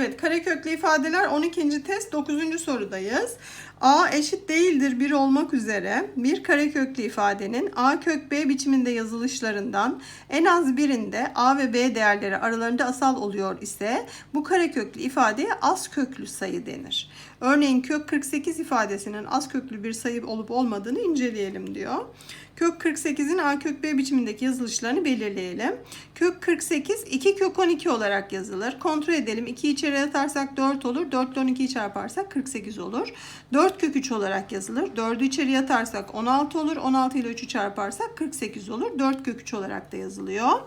Evet, kareköklü ifadeler 12. test 9. sorudayız. A eşit değildir 1 olmak üzere bir kareköklü ifadenin A kök B biçiminde yazılışlarından en az birinde A ve B değerleri aralarında asal oluyor ise bu kareköklü ifadeye az köklü sayı denir. Örneğin kök 48 ifadesinin az köklü bir sayı olup olmadığını inceleyelim diyor. Kök 48'in A kök B biçimindeki yazılışlarını belirleyelim. Kök 48 2 kök 12 olarak yazılır. Kontrol edelim. 2 içeri atarsak 4 olur. 4 ile 12'yi çarparsak 48 olur. 4 kök 3 olarak yazılır. 4'ü içeri atarsak 16 olur. 16 ile 3'ü çarparsak 48 olur. 4 kök 3 olarak da yazılıyor.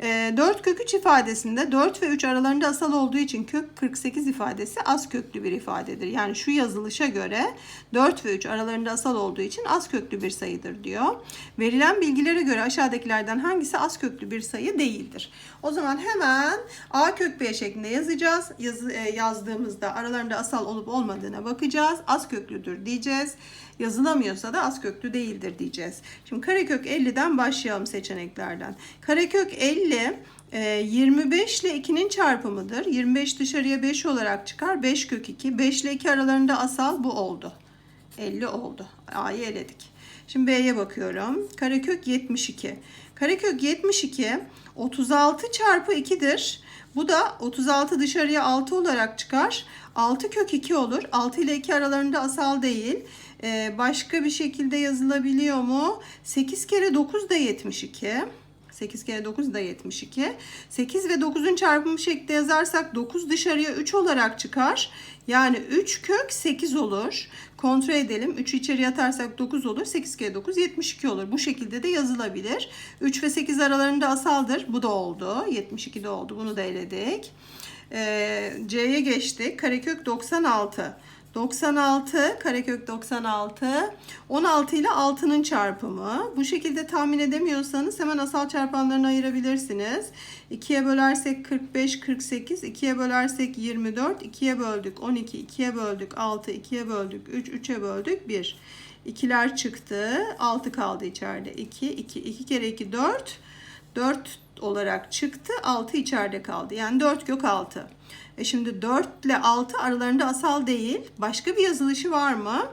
4 kök 3 ifadesinde 4 ve 3 aralarında asal olduğu için kök 48 ifadesi az köklü bir ifadedir. Yani şu yazılışa göre 4 ve 3 aralarında asal olduğu için az köklü bir sayıdır diyor. Verilen bilgilere göre aşağıdakilerden hangisi az köklü bir sayı değildir? O zaman hemen a kök b şeklinde yazacağız. Yazı, e, yazdığımızda aralarında asal olup olmadığına bakacağız. Az köklüdür diyeceğiz. Yazılamıyorsa da az köklü değildir diyeceğiz. Şimdi karekök 50'den başlayalım seçeneklerden. Karekök 50 25 ile 2'nin çarpımıdır. 25 dışarıya 5 olarak çıkar. 5 kök 2. 5 ile 2 aralarında asal bu oldu. 50 oldu. A'yı eledik. Şimdi B'ye bakıyorum. Karekök 72. Karekök 72 36 çarpı 2'dir. Bu da 36 dışarıya 6 olarak çıkar. 6 kök 2 olur. 6 ile 2 aralarında asal değil. Ee, başka bir şekilde yazılabiliyor mu? 8 kere 9 da 72. 8 kere 9 da 72. 8 ve 9'un çarpımı şeklinde yazarsak 9 dışarıya 3 olarak çıkar. Yani 3 kök 8 olur. Kontrol edelim. 3 içeriye atarsak 9 olur. 8 kere 9 72 olur. Bu şekilde de yazılabilir. 3 ve 8 aralarında asaldır. Bu da oldu. 72 de oldu. Bunu da eledik. Ee, C'ye geçtik. Karekök 96. 96 karekök 96 16 ile 6'nın çarpımı. Bu şekilde tahmin edemiyorsanız hemen asal çarpanlarını ayırabilirsiniz. 2'ye bölersek 45 48 2'ye bölersek 24 2'ye böldük 12 2'ye böldük 6 2'ye böldük 3 3'e böldük 1 2'ler çıktı 6 kaldı içeride 2 2 2 kere 2 4 4 olarak çıktı 6 içeride kaldı yani 4 kök 6 e şimdi 4 ile 6 aralarında asal değil. Başka bir yazılışı var mı?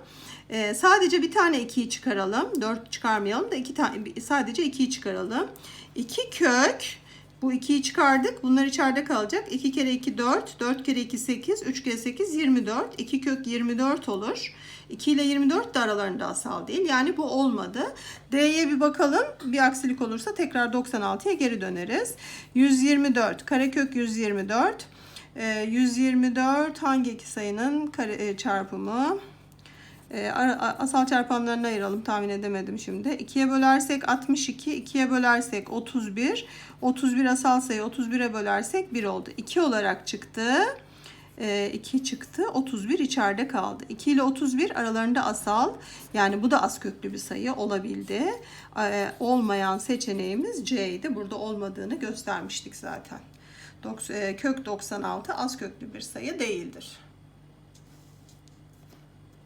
Ee, sadece bir tane 2'yi çıkaralım. 4 çıkarmayalım da iki tane sadece 2'yi çıkaralım. 2 kök bu 2'yi çıkardık. Bunlar içeride kalacak. 2 kere 2 4. 4 kere 2 8. 3 kere 8 24. 2 kök 24 olur. 2 ile 24 de aralarında asal değil. Yani bu olmadı. D'ye bir bakalım. Bir aksilik olursa tekrar 96'ya geri döneriz. 124. Karekök 124. 124 hangi iki sayının e, çarpımı? E, asal çarpanlarını ayıralım. Tahmin edemedim şimdi. 2'ye bölersek 62, 2'ye bölersek 31. 31 asal sayı 31'e bölersek 1 oldu. 2 olarak çıktı. 2 çıktı. 31 içeride kaldı. 2 ile 31 aralarında asal. Yani bu da az köklü bir sayı olabildi. Olmayan seçeneğimiz C'ydi. Burada olmadığını göstermiştik zaten kök 96 az köklü bir sayı değildir.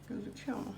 Gözüküyor mu?